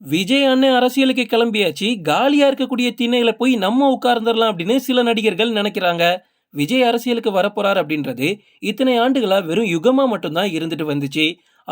விஜய் அண்ணன் அரசியலுக்கு கிளம்பியாச்சு காலியா இருக்கக்கூடிய திண்ணையில போய் நம்ம உட்கார்ந்துடலாம் அப்படின்னு சில நடிகர்கள் நினைக்கிறாங்க. விஜய் அரசியலுக்கு வரப்போறார் அப்படின்றது இத்தனை ஆண்டுகளா வெறும் யுகமா மட்டும்தான் இருந்துட்டு வந்துச்சு.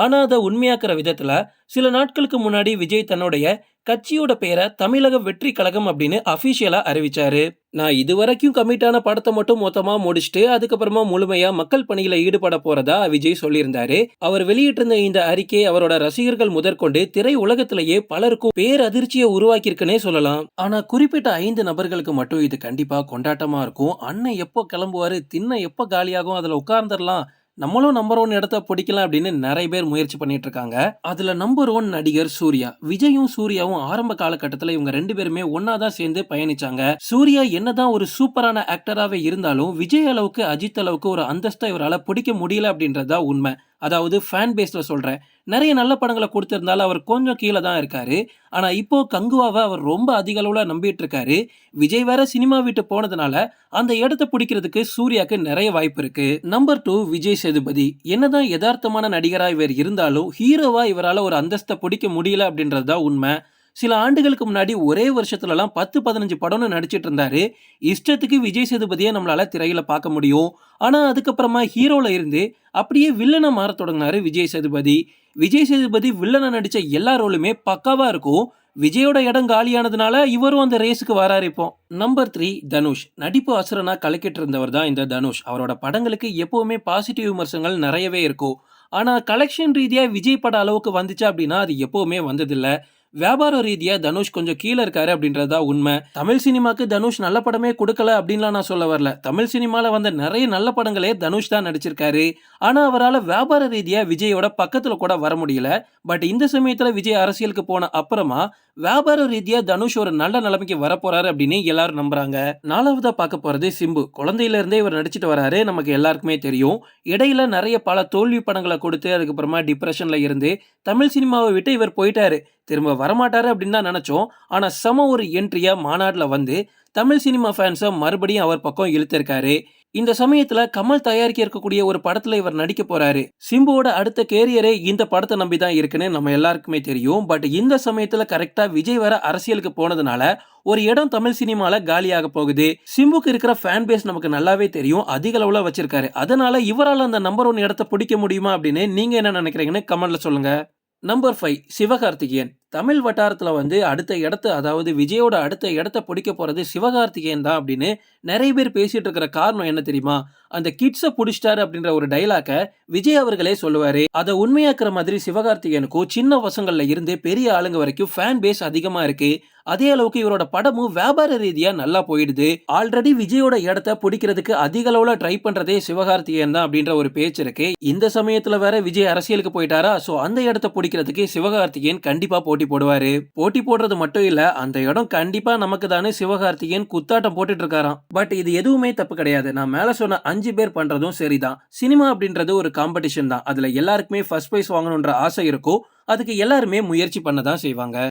ஆனால் அதை உண்மையாக்குற விதத்தில் சில நாட்களுக்கு முன்னாடி விஜய் தன்னுடைய கட்சியோட பெயரை தமிழக வெற்றி கழகம் அப்படின்னு அஃபிஷியலாக அறிவிச்சாரு. நான் இதுவரைக்கும் கமிட்டான படத்தை மட்டும் மொத்தமாக முடிச்சுட்டு அதுக்கப்புறமா முழுமையாக மக்கள் பணியில் ஈடுபட போகிறதா விஜய் சொல்லியிருந்தாரு. அவர் வெளியிட்டிருந்த இந்த அறிக்கை அவரோட ரசிகர்கள் முதற்கொண்டு திரை உலகத்திலேயே பலருக்கும் பேரதிர்ச்சியை உருவாக்கியிருக்குன்னே சொல்லலாம். ஆனால் குறிப்பிட்ட ஐந்து நபர்களுக்கு மட்டும் இது கண்டிப்பாக கொண்டாட்டமாக இருக்கும். அண்ணன் எப்போ கிளம்புவாரு? திண்ணை எப்போ காலியாகும்? அதில் உட்கார்ந்துடலாம். நம்மளும் நம்பர் ஒன் இடத்த பிடிக்கலாம் அப்படின்னு நிறைய பேர் முயற்சி பண்ணிட்டு இருக்காங்க. அதுல நம்பர் ஒன் நடிகர் சூர்யா. விஜயும் சூர்யாவும் ஆரம்ப காலகட்டத்தில் இவங்க ரெண்டு பேருமே ஒன்னா தான் சேர்ந்து பயணிச்சாங்க. சூர்யா என்னதான் ஒரு சூப்பரான ஆக்டராகவே இருந்தாலும் விஜய் அளவுக்கு அஜித் அளவுக்கு ஒரு அந்தஸ்தை இவரால் பிடிக்க முடியல அப்படின்றதா உண்மை. அதாவது ஃபேன் பேஸில் சொல்கிறேன் நிறைய நல்ல படங்களை கொடுத்துருந்தாலும் அவர் கொஞ்சம் கீழே தான் இருக்காரு. ஆனால் இப்போ கங்குவாவை அவர் ரொம்ப அதிக அளவில் நம்பிட்டு இருக்காரு. விஜய் வேற சினிமா விட்டு போனதுனால அந்த இடத்த பிடிக்கிறதுக்கு சூர்யாக்கு நிறைய வாய்ப்பு இருக்கு. Number two Vijay Sethupathi. என்னதான் யதார்த்தமான நடிகராக இவர் இருந்தாலும் ஹீரோவா இவரால் ஒரு அந்தஸ்தை பிடிக்க முடியல அப்படின்றது தான் உண்மை. சில ஆண்டுகளுக்கு முன்னாடி ஒரே வருஷத்துலலாம் பத்து பதினஞ்சு படம்னு நடிச்சிட்டு இருந்தாரு இஷ்டத்துக்கு விஜய் சேதுபதியை நம்மளால திரையில பார்க்க முடியும். ஆனா அதுக்கப்புறமா ஹீரோல இருந்து அப்படியே வில்லனை மாற தொடங்கினாரு விஜய் சேதுபதி. விஜய் சேதுபதி வில்லனை நடிச்ச எல்லா ரோலுமே பக்காவா இருக்கும். விஜயோட இடம் காலியானதுனால இவரும் அந்த ரேஸுக்கு வராரு இப்போ. Number three Dhanush. நடிப்பு அசுரனா கலக்கிட்டு இருந்தவர் தான் இந்த தனுஷ். அவரோட படங்களுக்கு எப்பவுமே பாசிட்டிவ் விமர்சனங்கள் நிறையவே இருக்கும். ஆனால் கலெக்ஷன் ரீதியாக விஜய் பட அளவுக்கு வந்துச்சு அப்படின்னா அது எப்போவுமே வந்ததில்லை. வியாபார ரீதியாக தனுஷ் கொஞ்சம் கீழே இருக்காரு அப்படின்றது தான் உண்மை. தமிழ் சினிமாக்கு தனுஷ் நல்ல படமே கொடுக்கல அப்படின்லாம் நான் சொல்ல வரல. தமிழ் சினிமாவில் வந்த நிறைய நல்ல படங்களே தனுஷ் தான் நடிச்சிருக்காரு. ஆனால் அவரால் வியாபார ரீதியாக விஜயோட பக்கத்தில் கூட வர முடியல. பட் இந்த சமயத்தில் விஜய் அரசியலுக்கு போன அப்புறமா வியாபார ரீதியாக தனுஷ் ஒரு நல்ல நிலைமைக்கு வரப்போறாரு அப்படின்னு எல்லாரும் நம்புறாங்க. நாலாவதா பார்க்க போறது சிம்பு. குழந்தையிலேருந்தே இவர் நடிச்சிட்டு வராரு நமக்கு எல்லாருக்குமே தெரியும். இடையில நிறைய பல தோல்வி படங்களை கொடுத்து அதுக்கப்புறமா டிப்ரெஷன்ல இருந்து தமிழ் சினிமாவை விட்டு இவர் போயிட்டாரு. திரும்ப வரமாட்டாரு அப்படின்னு தான் நினச்சோம். ஆனால் சம ஒரு என்ட்ரியாக மாநாட்டில் வந்து தமிழ் சினிமா ஃபேன்ஸை மறுபடியும் அவர் பக்கம் இழுத்திருக்காரு. இந்த சமயத்துல கமல் தயாரிக்க இருக்கக்கூடிய ஒரு படத்துல இவர் நடிக்க போறாரு. சிம்புவோட அடுத்த கேரியரே இந்த படத்தை நம்பி தான் இருக்குன்னு நம்ம எல்லாருக்குமே தெரியும். பட் இந்த சமயத்துல கரெக்டா விஜய் வர அரசியலுக்கு போனதுனால ஒரு இடம் தமிழ் சினிமால காலியாக போகுது. சிம்புக்கு இருக்கிற ஃபேன் பேஸ் நமக்கு நல்லாவே தெரியும். அதிக அளவுல வச்சிருக்காரு. அதனால இவரால் அந்த நம்பர் ஒன் இடத்த பிடிக்க முடியுமா அப்படின்னு நீங்க என்ன நினைக்கிறீங்கன்னு கமெண்ட்ல சொல்லுங்க. Number five Sivakarthikeyan. தமிழ் வட்டாரத்தில் வந்து அடுத்த இடத்த அதாவது விஜயோட அடுத்த இடத்த பிடிக்க போகிறது சிவகார்த்திகேயன் தான் அப்படின்னு நிறைய பேர் பேசிகிட்டு இருக்கிற காரணம் என்ன தெரியுமா? அந்த கிட்ஸை பிடிச்சிட்டாரு அப்படின்ற ஒரு டைலாக்கை விஜய் அவர்களே சொல்லுவார். அதை உண்மையாக்குற மாதிரி சிவகார்த்திகேயனுக்கும் சின்ன பசங்களில் இருந்து பெரிய ஆளுங்க வரைக்கும் ஃபேன் பேஸ் அதிகமாக இருக்கு. அதே அளவுக்கு இவரோட படமும் வியாபார ரீதியாக நல்லா போயிடுது. ஆல்ரெடி விஜயோட இடத்த பிடிக்கிறதுக்கு அதிக அளவில் ட்ரை பண்ணுறதே சிவகார்த்திகேயன் தான் அப்படின்ற ஒரு பேச்சு இருக்கு. இந்த சமயத்தில் வேற விஜய் அரசியலுக்கு போயிட்டாரா? ஸோ அந்த இடத்த பிடிக்கிறதுக்கு சிவகார்த்திகேயன் கண்டிப்பா போட்டி போடுவாரு. போட்டி போடுறது மட்டும் இல்ல அந்த இடம் கண்டிப்பா நமக்கு தானே சிவகார்த்திகேயன் குத்தாட்டம் போட்டுட்டு இருக்காராம். பட் இது எதுவுமே தப்பு கிடையாது. நான் மேல சொன்ன அஞ்சு பேர் பண்றதும் சரிதான். சினிமா அப்படின்றது ஒரு காம்படிஷன் தான். அதுல எல்லாருக்குமே ஃபர்ஸ்ட் பிரைஸ் வாங்கணுன்ற ஆசை இருக்கும். அதுக்கு எல்லாருமே முயற்சி பண்ண தான் செய்வாங்க.